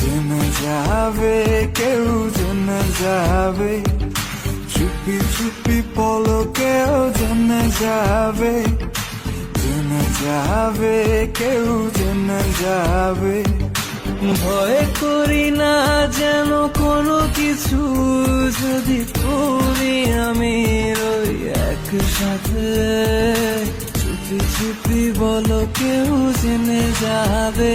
জেনে যাবে কেউ জেনে যাবে চুপি চুপি পলকেও জেনে যাবে জেনে যাবে কেউ জেনে যাবে ভয় করি না যেন কোনো কিছু যদি তুমি আমি রই একসাথে চুপি চুপি বলো কেউ জেনে যাবে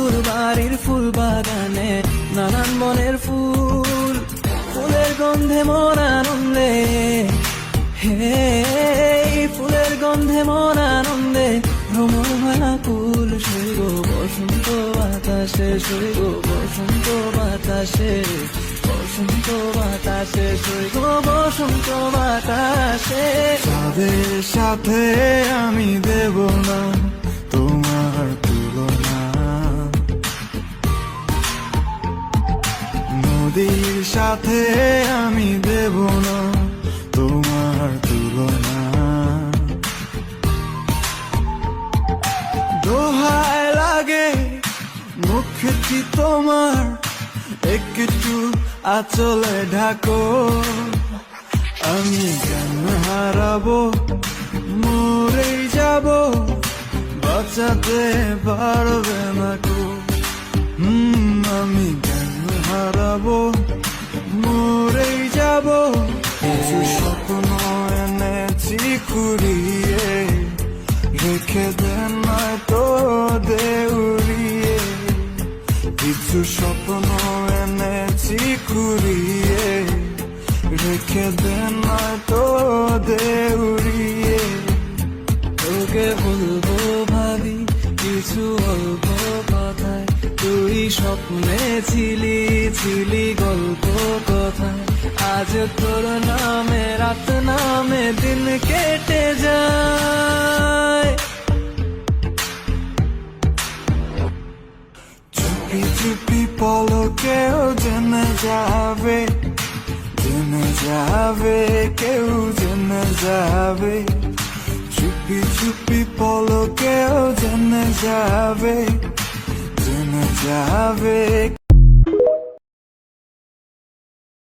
বন্ধুর বাড়ির ফুল বাগানে নানান বনের ফুল, ফুলের গন্ধে মন আনন্দে। হে, ফুলের গন্ধে মন আনন্দে। ভ্রমণ কুল সৈগ বসন্ত বাতাসে সৈগ বসন্ত বাতাসে বসন্ত বাতাসে সৈগ বসন্ত বাতাসে। সাথে আমি দেব না। নদীর সাথে আমি দেব না তোমার তুলনা। দোহায় লাগে, মুখটি তোমার, একটু আচলে ঢাকো। আমি জ্ঞান হারাবো, মরেই যাব, বাঁচাতে পারবে না কো হুম, আমি হারাবো, মরেই যাব। কিছু স্বপ্ন এনেছি কুড়িয়ে রেখে দেন নয়তো দেউড়িয়ে কিছু স্বপ্ন এনেছি কুড়িয়ে রেখে দেন নয়তো দেউড়িয়ে তোকে বলব ভাবি, কিছু অল্প কথায়, তুই স্বপ্নে ছিলি। ছিলি গল্প কথায় আজ তোর নামে, রাত নামে দিন কেটে যায়। চুপি চুপি পলকেও জেনে যাবে জেনে যাবে, কেউ জেনে যাবে। চুপি চুপি পলকেও জেনে যাবে জেনে যাবে